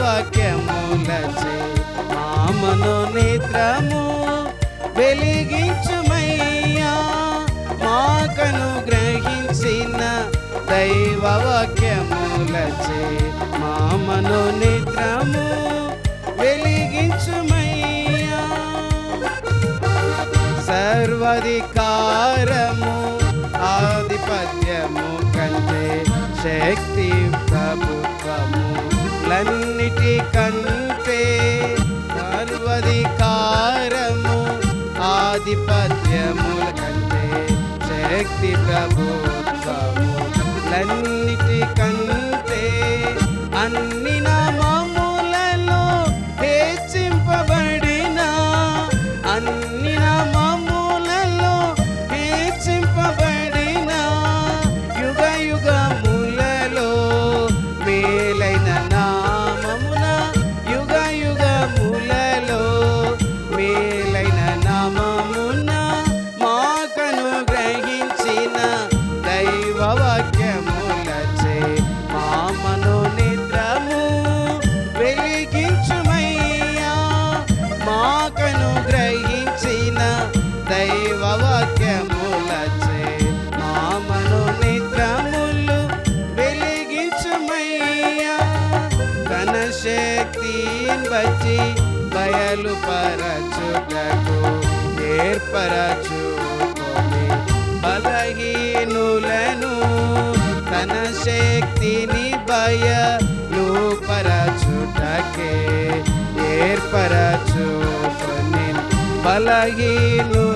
వాక్యములచే మామను నేత్రము వెలిగించుమయ్యా. మాకను గ్రహించిన దైవ వాక్యములచే మామను నేత్రము వెలిగించుమయ్యా. సర్వధికారము ఆధిపత్యము కంటే శక్తి ప్రభుత్వము. లన్నిటి కంటే సర్వధికారము ఆధిపత్యముల కంటే శక్తి ప్రభుత్వము. లన్నిటి కంటే అన్ని నామములలో హెచ్చింపబడిన అన్ని నామములలో హెచ్చింపబడిన యుగ యుగములలో మేలైన మాకను గ్రహించిన దైవ వాక్యములచే మా మనోనిద్రములు వెలిగించుమయ్యా. తన శక్తిని బట్టి బయలుపరచుటకు ఏర్పరచుకొని బలహీనులను తన శక్తిని బయలుపరచుటకే ఏర్పరచు బలహీనులను